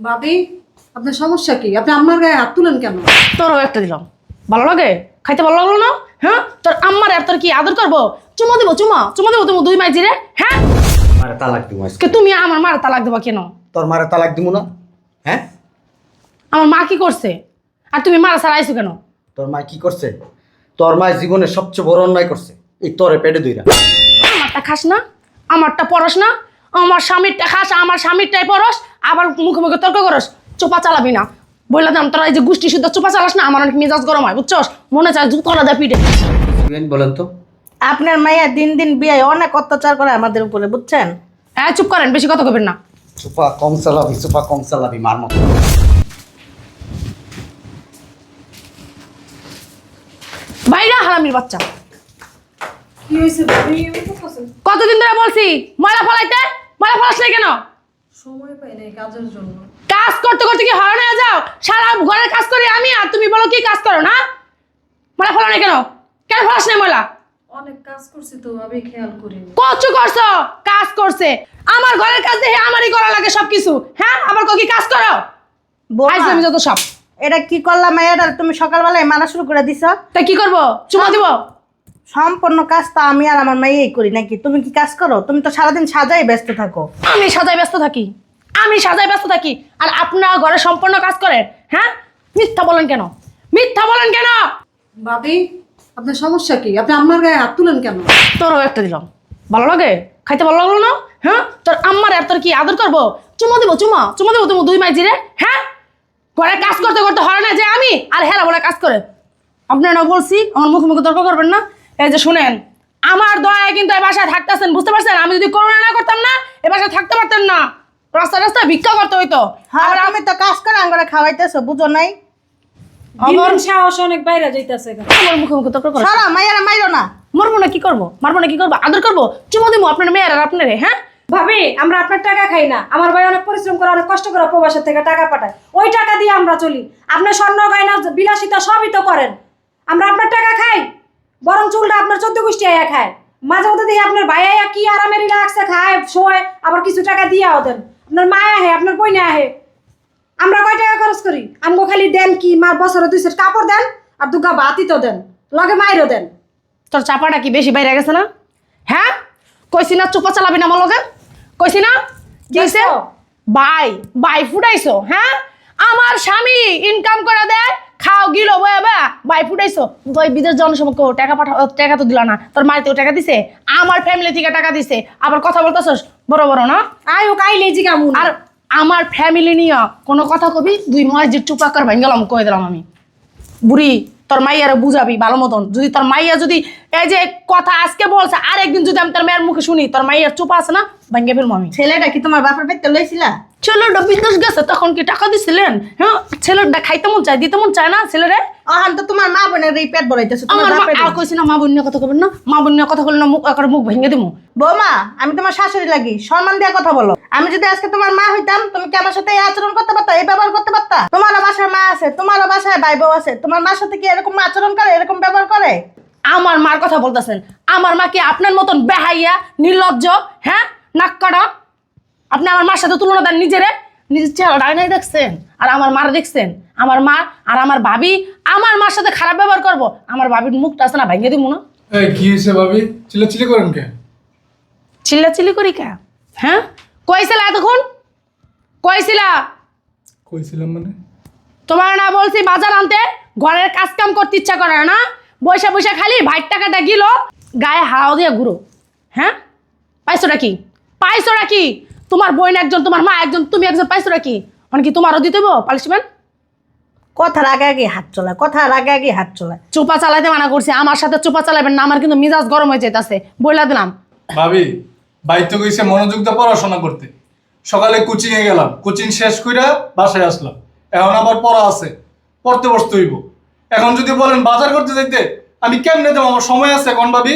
ভাবি আপনার সমস্যা কি? আপনি আমার গায়ে হাত তুলেন কেন? তোরও একটা দিলাম। ভালো লাগে? খাইতে ভালো লাগল না? হ্যাঁ? তোর আম্মার আর তোর কি আদর করব? চুমা দেবো চুমা। চুমা দেবো তুমি দুই মাইজি রে হ্যাঁ? মারে তালাক দিব আজকে। কে তুমি আমার মার তালাক দেবা কেন? তোর মারে তালাক দিব না? হ্যাঁ? আমার মা কি করছে? আর তুমি মারা ছাড়া আইছো কেন? তোর মা কি করছে? তোর মা জীবনের সবচেয়ে বড় অন্যায় করছে। এই তোরে পেটে দুইরা। আমারটা খাস না আমারটা পরস না আমার স্বামীরটা খাস আমার স্বামীরটাই পরস। আবার মুখে মুখে তর্ক করস চোপা চালাবি না। বললাম দাম তোরা এই যে গোষ্ঠী শুদ্ধ চোপা চালাস না আমার অনেক মেজাজ গরম হয় বুঝছস? মনে চায় জুতরা দেয় পিঠে বলেন তো। আপনার মাইয়া দিন দিন বিয়ে অনেক অত্যাচার করে আমাদের উপরে বুঝছেন? হ্যাঁ চুপ করেন বেশি কথা কবেন না। সুপা কম চালাবি সুপা কম চালাবি মার মতো। বাইরা হারামির বাচ্চা? কতদিন ধরে বলছি ময়লা ফলাইতে? ময়লা ফলাস নাই কেন? সময় পাই নাই কাজের জন্য। কাজ করতে করতে কি হরণ হয়ে যাও? সারা ঘরের কাজ করি আমি আর তুমি বলো কি কাজ করো না? ময়লা ফলা নাই কেন? কেন ফলাস নাই ময়লা অনেক কাজ করছি তো ভাবি খেয়াল করিনি। কচু করছ? কাজ করছে। আমার ঘরের কাজ দেখে আমারই করা লাগে সবকিছু হ্যাঁ? আমার কি কাজ করো? আজ আমি যত সব। এটা কি করলাম মাইয়াটা তুমি সকালবেলায় মানা শুরু করে দিছ। তাই কি করব? চুমা দিব? সম্পূর্ণ কাজ তো আমি আর আমার মাইয়াই করি নাকি? তুমি কি কাজ করো? তুমি তো সারাদিন সাজাই ব্যস্ত থাকো। আমি সাজায় ব্যস্ত থাকি। আমি সাজায় ব্যস্ত থাকি। আর আপনার ঘরে সম্পূর্ণ কাজ করেন হ্যাঁ? মিথ্যা বলেন কেন? মিথ্যা বলেন কেন? ভাবি আপনার সমস্যা কি? আপনি আমার গায়ে হাত তুলেন কেন? তোরও একটা দিলাম। ভালো লাগে? খাইতে ভালো লাগল না? হ্যাঁ? তোর আম্মার আর তোর কি আদর করব? চুমা দেবো চুমা। চুমা দেবো তুমি দুই মাইজি রে হ্যাঁ? ঘরে কাজ করতে করতে হয় না যে আমি আর হেরা বলে কাজ করে। আপনারা বলছি আমার মুখে মুখে তর্ক করবেন না। এই যে শুনেন আমার দয়ায় কিন্তু এই বাসায় থাকতেছেন বুঝতে পারছেন? আমি যদি করোনা না করতাম না এ বাসায় থাকতে পারতেন না। রাস্তা রাস্তায় ভিক্ষা করতে হইতো। আর আমি তো কাজ করে আঙ্গরে খাওয়াইতেছো বুঝো নাই? আমার সাহস অনেক বাইরে যাইতেছে আমার মুখে মুখে তর্ক করে সারা মাইয়ারা মাইরো না। মরবো না কি করব? মারবো না কি করব? আদর করব? চুমা দেবো আপনার মেয়ের আর আপনারে হ্যাঁ? ভাবি আমরা আপনার টাকা খাই না। আমার ভাই অনেক পরিশ্রম করে অনেক কষ্ট করে প্রবাসের থেকে টাকা পাঠায়। ওই টাকা দিয়ে আমরা চলি। আপনি স্বর্ণ গয়না বিলাসিতা সবই তো করেন। আমরা আপনার টাকা খাই। বরং চুলটা আপনার চোদ্দ গোষ্ঠী আয়া খায়। মাঝে মধ্যে দেখি আপনার ভাই আয়া কি আরামে রিল্যাক্সে খায় শোয় আবার কিছু টাকা দিয়েও দেন। আপনার মা আহে আপনার বইনে আহে। আমরা কয় টাকা খরচ করি? আমগো খালি দেন কি মার বছরে দুই সেট কাপড় দেন আর দুগা বাতি তো দেন লগে মাইরও দেন। তোর চাপাটা কি বেশি বাইরে গেছে না? হ্যাঁ? কইছি না চুপা চালাবি না আমার লগে? কইছি না? কি বাই বাই ফুটাইছো হ্যাঁ? আমার স্বামী ইনকাম করে দেয় বাই ফুটাইছো? তুই বিদেশ জনসমক্ষ টাকা পাঠা টাকা তো দিল না। তোর মায়ের টাকা দিছে আমার ফ্যামিলি থেকে টাকা দিছে। আবার কথা বলতেছস? বড় বড় না? আয় ও কাইলে জিগামুন আর আমার ফ্যামিলি নিয়ে কোনো কথা কবি? দুই মসজিদ টুপাকার ভাঙ্গলাম গেলাম কয়ে দিলাম আমি। বুড়ি তোর মাইয়ারে বুঝাবি ভালো মতন। যদি তোর মাইয়া যদি এই যে কথা আজকে বলছে আর একদিন যদি আমি তোর মায়ের মুখে শুনি তোর মাইয়ার চুপ আছে না ভাঙ্গে ফেলব আমি। ছেলেটা কি তোমার বাপের পেতে লইছিলা? ছেলেটা বিদেশ গেছে তখন কি টাকা দিছিলেন? হ্যাঁ ছেলেটা খাইতে মন চায় দিতে মন চায় না ছেলেরে? অহান তো তোমার মা বোনের এই পেট তোমার বাপের আর কইছি না মা বোনের কথা কবেন না মা বোনের কথা বললে না মুখ একবার মুখ ভেঙে দিমু। বৌমা আমি তোমার শাশুড়ি লাগি সম্মান দিয়ে কথা বলো। আমি যদি আজকে তোমার মা হইতাম তুমি কি আমার সাথে এই আচরণ করতে পারতা এই ব্যবহার করতে পারতা? তোমারও বাসায় মা আছে তোমারও বাসায় ভাই বউ আছে তোমার মার সাথে কি এরকম আচরণ করে এরকম ব্যবহার করে? আমার মার কথা বলতেছেন। আমার মা কি আপনার মতন বেহাইয়া নির্লজ্জ হ্যাঁ? নাক কাটা। আপনি আমার মার সাথে তুলনা দেন নিজেরে। নিজের চেহারা ডাইনাই দেখছেন আর আমার মার দেখছেন। আমার মা আর আমার ভাবি আমার মার সাথে খারাপ ব্যবহার করব। আমার ভাবির মুখটা আছে না ভেঙে দিব না। এই কি হয়েছে ভাবি? চিল্লাচিল্লি করেন কে? চিল্লা চিল্লি করি কে? হ্যাঁ? কইছিলা এতক্ষণ? কইছিলা? কইছিলাম মানে? তোমার না বলছি বাজার আনতে ঘরের কাজ কাম করতে ইচ্ছা করে না। বৈশা বৈশা খালি ভাইট টাকাটা গিল গায়ে হাওয়া দিয়ে ঘুরো হ্যাঁ? পাইছোটা কি? পাইছোটা কি? তোমার বোন একজন তোমার মা একজন তুমি একজন পাইছোটা কি? মানে কি তোমারও দিতে পালিশমেন্ট কথার আগে আগে হাত চলায় কথার আগে আগে হাত চলায়। চোপা চালাইতে মানা করছি আমার সাথে চোপা চালাবেন না আমার কিন্তু মিজাজ গরম হয়ে যেতেছে বইলা দিলাম। ভাবি বাইতে কইছে মনোযোগ দিয়ে পড়াশোনা করতে। সকালে কোচিং এ গেলাম কোচিং শেষ কইরা বাসায় আসলাম। এখন আবার পড়া আছে পড়তে বসতে হইব। এখন যদি বলেন বাজার করতে যাইতে আমি কেমনে দেবো? আমার সময় আছে এখন ভাবি।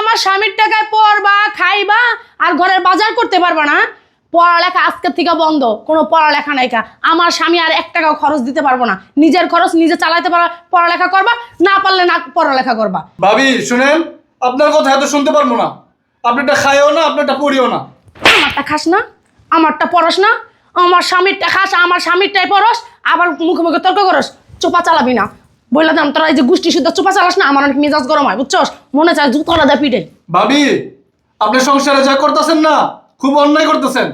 আমার স্বামীর টাকায় পড়বা খাইবা আর ঘরের বাজার করতে পারবা না। পড়ালেখা আজকের থেকে বন্ধ কোনো পড়ালেখা নাই কা। আমার স্বামী আর এক টাকাও খরচ দিতে পারব না। নিজের খরচ নিজে চালাইতে পারা পড়ালেখা করবা না পারলে না পড়ালেখা করবা। ভাবি শুনেন আপনার কথা এত শুনতে পারব না। আপনারটা খাইও না আপনারটা পড়িও না। আমারটা খাস না আমারটা পড়াস না। আমার স্বামীরটা খাস আমার স্বামীরটাই পরস আবার মুখে মুখে তর্ক করস। চোপা চালাবি না। বললাম দাম তোরা এই যে গোষ্ঠী শুদ্ধ চোপা চালাস না আমার অনেক মেজাজ গরম হয় বুঝছস? মনে চায় জুতোরা দা পিঠে ভাবি আপনি সংসারে যা করতেছেন না খুব অন্যায় করতেছেন।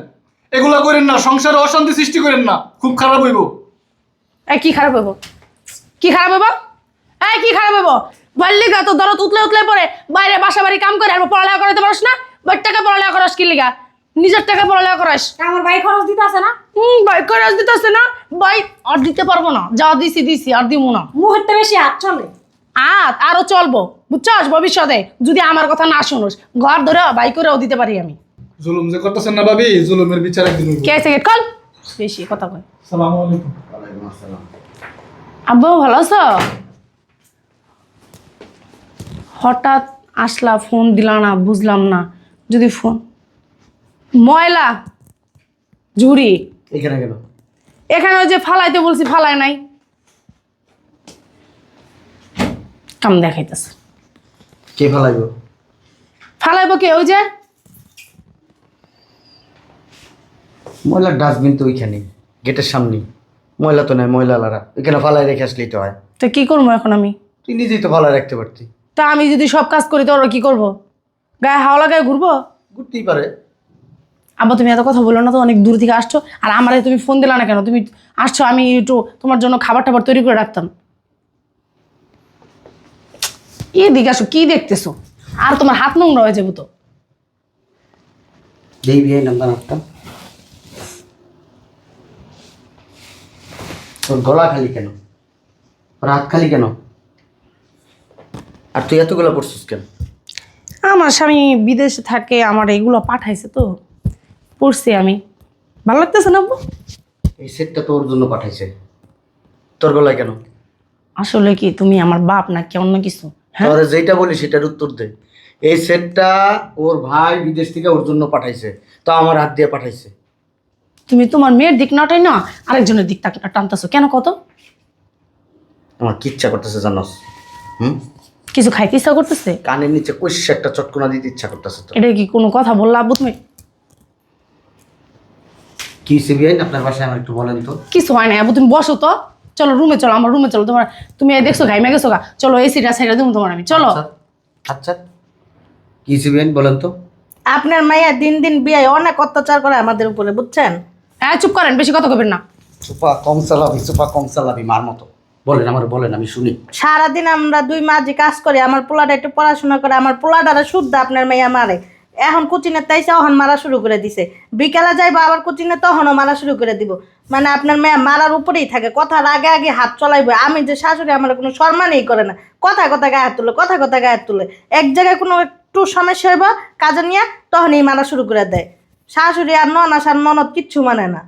এগুলা করেন না সংসারে অশান্তি সৃষ্টি করেন না খুব খারাপ হইব। এই কি খারাপ হইব? কি খারাপ হইব? এই কি খারাপ হইব? বললি গা তো দরদ উতলে উতলে পরে বাইরে বাসা বাড়ি কাম করে আর পড়ালেখা করাতে পারস না? বাইর টাকা পড়ালেখা করাস কি লিগা? নিজের টাকা পড়ালেখা করাস। আমার ভাই খরচ দিতে আছে না? হুম বাইক দিতে দিতেছে না? বাইক আর দিতে পারব না। যা দিছি দিছি আর দিব না। মুহূর্তে বেশি হাত চলে। আত আরও চলবো। বুঝছস? ভবিষ্যতে যদি আমার কথা না শুনোস ঘর ধরে বাইক করেও দিতে পারি আমি। জুলুম যে করতেছেন না ভাবি জুলুমের বিচার একদিন কে আছে কল। বেশি কথা কয়। সালামু আলাইকুম। ওয়ালাইকুম আসসালাম। আব্বু ভালো আছো? হঠাৎ আসলা ফোন দিলা না বুঝলাম না। যদি ফোন ময়লা ঝুড়ি। এখানে কেন? এখানে ওই যে ফালাইতে বলছি ফালায় নাই। কাম দেখাইতেছে। কে ফেলাইব? ফালাইবো কে? ওই যে? ময়লার ডাস্টবিন তো ওইখানে গেটের সামনে ময়লা তো নাই ময়লা লারা ওইখানে ফালাই রেখে আসলেই তো হয়। তো কি করব এখন আমি? তুই নিজেই তো ফালাই রাখতে পারতি। তা আমি যদি সব কাজ করি তো ওরা কি করব? গায়ে হাওয়া লাগায় ঘুরবো? ঘুরতেই পারে। আবার তুমি এত কথা বলো না তো অনেক দূর থেকে আসছো। আর আমারে তুমি ফোন দিলা না কেন? তুমি আসছো আমি একটু তোমার জন্য খাবার টাবার তৈরি করে রাখতাম। এদিকে আসো কি দেখতেছো? আর তোমার হাত নোংরা হয়ে যাব তো। যেই বিয়ে নাম্বার আসতাম তোর গলা খালি কেন? হাত খালি কেন? আর তুই এতগুলো পড়ছিস কেন? আমার স্বামী বিদেশে থাকে আমার এগুলো পাঠাইছে তো। পড়ছি আমি। ভালো লাগতেছে না আব্বু? এই সেটটা তোর জন্য পাঠাইছে। তোর গলায় কেন? আসলে কি তুমি আমার বাপ নাকি অন্য কিছু? হ্যাঁ? তোর যেটা বলি সেটার উত্তর দে। এই সেটটা ওর ভাই বিদেশ থেকে ওর জন্য পাঠাইছে তো আমার হাত দিয়ে পাঠাইছে। তুমি তোমার মেয়ের দিক নাটাই না আরেকজনের দিক টানতেছো। কেন কত? আমার কি ইচ্ছা করতেছে জানোস? হুম? কিছু খাইতে ইচ্ছা করতেছে? কানের নিচে কৈশ একটা চটকনা দিতে ইচ্ছা করতেছে তো এটা কি কোনো কথা বললা আব্বু তুমি? কি সিবিআই আপনার বাসায় আমার একটু বলেন তো। কিছু হয় না আবু তুমি বসো তো। চলো রুমে চলো আমার রুমে চলো। তোমার তুমি এই দেখছ ঘাইমে গেছো গা? চলো এই সিটা সাইডে দেবো তোমার আমি। চলো। আচ্ছা আচ্ছা। কি সিবিআই বলেন তো। আপনার মাইয়া দিন দিন বিয়ে অনেক অত্যাচার করে আমাদের উপরে বুঝছেন? হ্যাঁ চুপ করেন বেশি কথা কবেন না। সুপা কম চালাবি সুপা কম চালাবি মার মতো। বলেন আমার বলেন আমি শুনি। সারাদিন আমরা দুই মাঝে কাজ করি আমার পোলাটা একটু পড়াশোনা করে আমার পোলাটারে শুদ্ধ আপনার মেয়া মারে। এখন কোচিনে তাইছে অহন মারা শুরু করে দিছে। বিকালে যাইবো আবার কোচিনে তখনও মারা শুরু করে দিব। মানে আপনার মেয়া মারার উপরেই থাকে কথার আগে আগে হাত চলাইবো। আমি যে শাশুড়ি আমার কোনো সম্মানই করে না। কথা কথা গায়ে হাত তুলে কথা কথা গায়ে হাত তুলে। এক জায়গায় কোনো একটু সমস্যা হইব কাজে নিয়ে তখনই মারা শুরু করে দেয়। শাশুড়ি আর ননাস আর ননদ কিচ্ছু মানে না।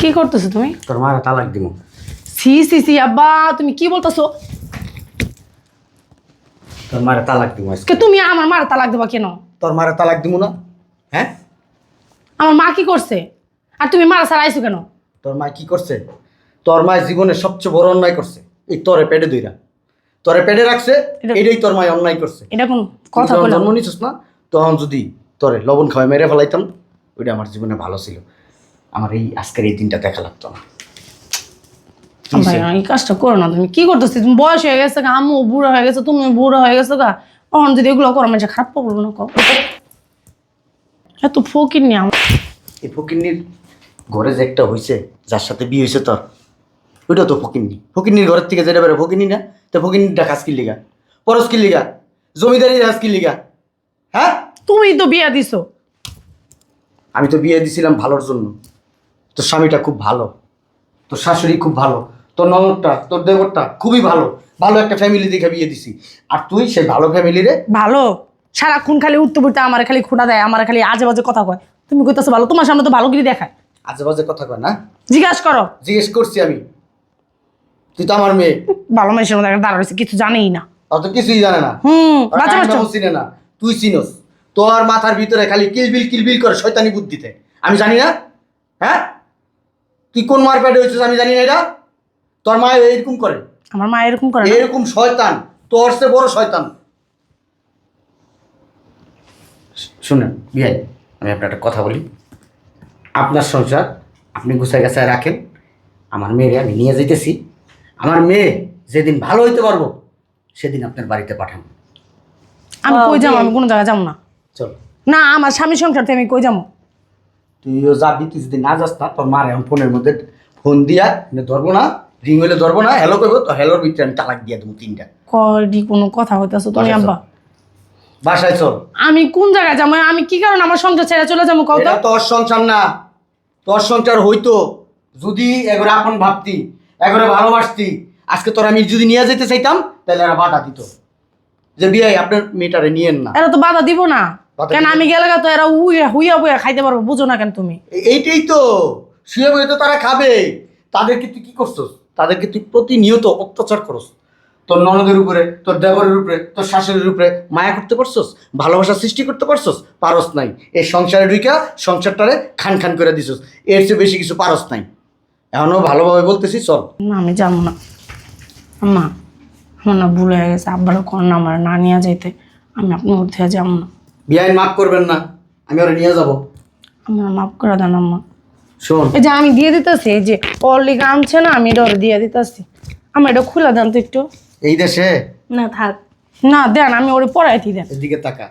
কি করতেছো তুমি? তোর মারা তালাক দিব সি সি সি আব্বা তুমি কি বলতেছো? তোর মারা তালাক দিব আজকে। তুমি আমার মার তালাক দেবা কেন? তোর মারা তালাক দিব না? হ্যাঁ? আমার মা কি করছে? আর তুমি মারা আইছো কেন? তোর মা কি করছে? তোর মায়ের জীবনে সবচেয়ে বড় অন্যায় করছে। এই তোরে পেটে দইরা তোরে পেটে রাখছে এটাই তোর মায় অন্যায় করছে। এটা কোন কথা বললাম জন্ম নিছিস না তখন যদি তোরে লবণ খাওয়াই মেরে ফেলাইতাম ওইটা আমার জীবনে ভালো ছিল। আমার এই আজকের এই দিনটা দেখা লাগতো না। ভাই এই কাজটা করো না তুমি কি করতেছি? তুমি বয়স হয়ে গেছে গা আম্মু বুড়ো হয়ে গেছে তুমি বুড়ো হয়ে গেছো গা। তখন যদি এগুলো করো মানুষ খারাপ করব না কও। এত ফকির নিয়ে আমার এই ফকিন্নির ঘরে যে একটা হয়েছে যার সাথে বিয়ে হয়েছে তোর ওইটা তো ফকিন্নি। ফকিন্নির ঘরের থেকে যেটা বেরো ফকিন্নি না তো ফকিন্নিটা কাজ কি লিগা? পরশ কি লিগা? জমিদারি কি লিগা? হ্যাঁ? তুমি তো বিয়া দিছো। আমি তো বিয়ে দিছিলাম ভালোর জন্য। তোর স্বামীটা খুব ভালো তোর শাশুড়ি খুব ভালো। তোর ননদটা তোর দেবরটা খুবই ভালো। ভালো একটা ফ্যামিলি দেখে বিয়ে দিছি। আর তুই সেই ভালো ফ্যামিলি রে? ভালো? সারাক্ষণ খালি উঠতে উঠতে আমার খালি খুঁটা দেয় আমার খালি আজে বাজে কথা কয়। তুমি কইতেছো ভালো তোমার সামনে তো ভালো করে দেখায়। আজে বাজে কথা কয় না? জিজ্ঞাসা করো। জিজ্ঞেস করছি আমি। তুই তো আমার মেয়ে। ভালো মানুষের মধ্যে দাঁড়া রয়েছে কিছু জানেই না। অত কিছুই জানে না। হুম বাচ্চা বাচ্চা চিনে না। তুই চিনস। তোর মাথার ভিতরে খালি কিলবিল কিলবিল করে শয়তানি বুদ্ধিতে। আমি জানি না? হ্যাঁ? তুই কোন মার পেটে হয়েছিস আমি জানি না এটা? তোর মা এরকম করে। আমার মা এরকম করে না। এরকম শয়তান। তোর চেয়ে বড় শয়তান। শুনেন বিয়াই আমি আপনার একটা কথা বলি। আপনার সংসার আপনি গুছাই গাছায় রাখেন। আমার মেয়েরে আমি নিয়ে যাইতেছি। আমার মেয়ে যেদিন ভালো হইতে পারব সেদিন আপনার বাড়িতে পাঠান। আমি কই যাব? আমি কোনো জায়গায় যাব না। চল। না আমার স্বামী সংসার থেকে আমি কই যাব? তুইও যাবি তুই যদি না যাস না তোর মার এখন ফোনের মধ্যে ফোন দিয়া এনে ধরবো না। রিং হইলে ধরবো না হ্যালো করব তো হ্যালোর ভিতরে আমি তালাক দিয়ে দেবো তিনটা। কয়ডি কোনো কথা হইতেছো তুমি বাসায় আব্বা বাসায় চল। আমি কোন জায়গায় যাব? আমি কি কারণে আমার সংসার ছেড়ে চলে যাব কত এটা তোর সংসার না। তোর সংসার হইতো যদি এগরে আপন ভাবতি এগরে ভালোবাসতি। আজকে তোর আমি যদি নিয়ে যেতে চাইতাম তাহলে এরা বাধা দিত। যে বিয়ে আপনার মেয়েটারে নিয়েন না। এরা তো বাধা দিব না। বাধা কেন দিব আমি গেলে তো এরা উইয়া হুইয়া বুইয়া খাইতে পারব বুঝো না কেন তুমি? এ- এইটাই তো। শুয়ে বয়ে তো তারা খাবে। তাদেরকে তুই কি করছস? তাদেরকে তুই প্রতিনিয়ত অত্যাচার করস। তোর ননদের উপরে তোর দেবরের উপরে তোর শাশুড়ির উপরে মায়া করতে পারছস? ভালোবাসা সৃষ্টি করতে পারছস? পারস নাই। এই সংসারে ঢুইকা সংসারটারে খান খান করে দিছস। এর চেয়ে বেশি কিছু পারস নাই। এখনও ভালোভাবে বলতেছি চল। না আমি যাব না। আম্মা আমার না ভুল হয়ে গেছে। আব্বার কোন না আমার না নিয়ে যাইতে। আমি আপনার মধ্যে যাব না। বিআইন মাফ করবেন না। আমি ওরা নিয়ে যাব। আমার মাফ করে দেন আম্মা। শোন। এই যে আমি দিয়ে দিতেছি এই যে অলি আনছে না আমি এটা দিয়ে দিতেছি। আমার এটা খুলে দেন তো একটু। এই দেশে? না থাক। না দেন আমি ওরে পড়াইতি দেন। এদিকে তাকা।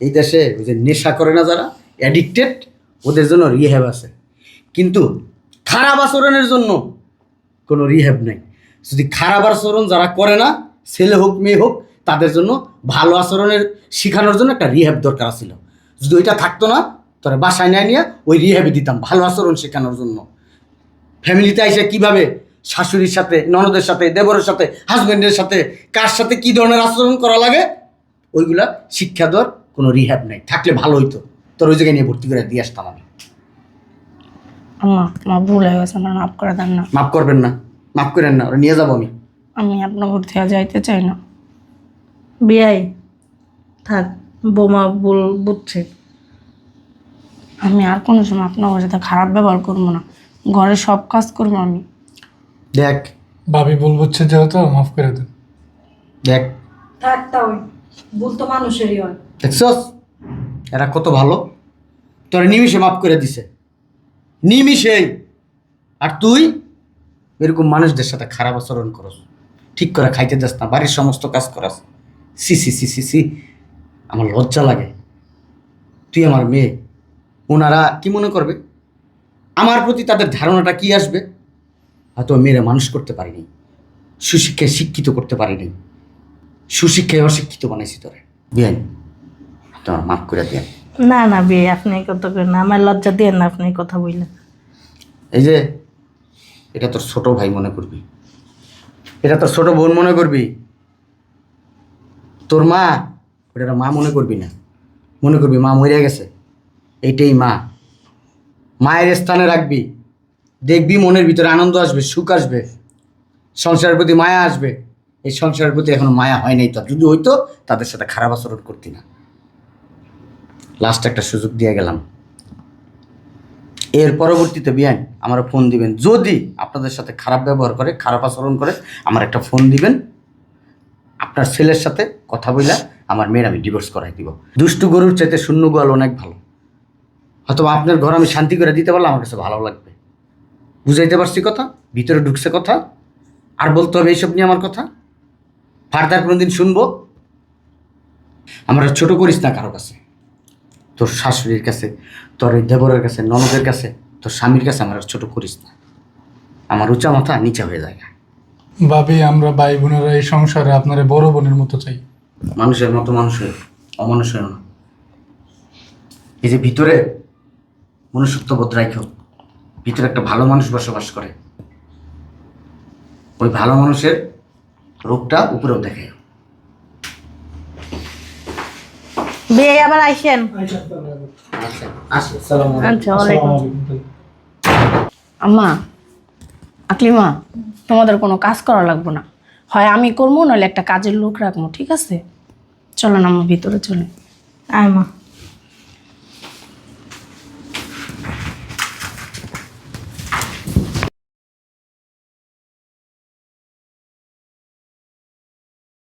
এই দেশে ওই যে নেশা করে না যারা অ্যাডিক্টেড ওদের জন্য রিহ্যাব আছে। কিন্তু খারাপ আচরণের জন্য কোনো রিহ্যাব নেই। যদি খারাপ আচরণ যারা করে না ছেলে হোক মেয়ে হোক তাদের জন্য ভালো আচরণের শেখানোর জন্য একটা রিহ্যাব দরকার ছিল যদি ওইটা থাকতো না তোরা বাসায় নেয় নিয়ে ওই রিহ্যাবে দিতাম ভালো আচরণ শেখানোর জন্য। ফ্যামিলিতে এসে কীভাবে শাশুড়ির সাথে ননদের সাথে দেবরের সাথে হাজব্যান্ডের সাথে কার সাথে কি ধরনের আচরণ করা লাগে ওইগুলা শিক্ষা দেওয়ার কোনো রিহ্যাব নেই। থাকলে ভালো হইতো। তোর ওই জায়গায় নিয়ে ভর্তি করে দিয়ে আসতাম আমি। আম্মা আমার ভুল হয়ে গেছে আমার মাফ করে দেন না। মাফ করবেন না মাফ করেন না ওরা নিয়ে যাব আমি। আমি আপনার থেকে যাইতে চাই না। বিয়াই থাক বোমা ভুল বুঝছে। আমি আর কোনো সময় আপনার সাথে খারাপ ব্যবহার করব না। ঘরে সব কাজ করব আমি। দেখ। ভাবি ভুল বুঝছে যেহেতু মাফ করে দেন দেখ। থাক তাও ভুল তো মানুষেরই হয়। দেখছস? এরা কত ভালো। তোর নিমিষে মাফ করে দিছে। নিমিষেই। আর তুই? এরকম মানুষদের সাথে খারাপ আচরণ করস। ঠিক করে খাইতে যাস না। বাড়ির সমস্ত কাজ করাস। সি সি সি সি সি। আমার লজ্জা লাগে। তুই আমার মেয়ে। ওনারা কি মনে করবে? আমার প্রতি তাদের ধারণাটা কি আসবে? হয়তো মেয়েরা মানুষ করতে পারিনি সুশিক্ষায় শিক্ষিত করতে পারিনি সুশিক্ষায় অশিক্ষিত বানাইছি তোরে। বিয়ান তোমার মাফ করে দেন। না না বিয়ে আপনি কথা করেন না আমার লজ্জা দিয়ে না আপনি কথা বললেন এই যে এটা তোর ছোট ভাই মনে করবি। এটা তোর ছোট বোন মনে করবি। তোর মা ওটা মা মনে করবি না। মনে করবি মা মরে গেছে। এইটাই মা। মায়ের স্থানে রাখবি। দেখবি মনের ভিতরে আনন্দ আসবে, সুখ আসবে। সংসারের প্রতি মায়া আসবে। এই সংসারের প্রতি এখনও মায়া হয় নাই তোর যদি হইতো, তাদের সাথে খারাপ আচরণ করতি না। লাস্ট একটা সুযোগ দিয়ে গেলাম। এর পরবর্তীতে, বিয়ান আমার ফোন দিবেন। যদি আপনাদের সাথে খারাপ ব্যবহার করে, খারাপ আচরণ করে, আমার একটা ফোন দিবেন। আপনার ছেলের সাথে কথা বইলা আমার মেয়ের আমি ডিভোর্স করাই দিব। দুষ্টু গরুর চাইতে শূন্য গোয়াল অনেক ভালো। হয়তো আপনার ঘর আমি শান্তি করে দিতে পারলে আমার কাছে ভালো লাগবে। বুঝাইতে পারছি কথা? ভিতরে ঢুকছে কথা? আর বলতে হবে এইসব নিয়ে আমার কথা? ফার্দার কোনো দিন শুনব? আমরা ছোট করিস না কারও কাছে। তোর শাশুড়ির কাছে তোর দেবরের কাছে ননদের কাছে তোর স্বামীর কাছে আমরা আর ছোট করিস না। আমার উঁচা মাথা নিচা হয়ে যায়। ভাবি আমরা ভাই বোনেরা এই সংসারে আপনার বড় বোনের মতো চাই। মানুষের মতো মানুষের অমানুষের না। এই যে ভিতরে মনুষ্যত্ব বোধ রাখো ভিতরে একটা ভালো মানুষ বসবাস করে। ওই ভালো মানুষের রোগটা উপরেও দেখে বিয়ে আবার আইসেন? আচ্ছা আম্মা আকলিমা তোমাদের কোনো কাজ করা লাগবে না। হয় আমি করব নাহলে একটা কাজের লোক রাখব ঠিক আছে? চলো না আমার ভিতরে চলে আয় মা।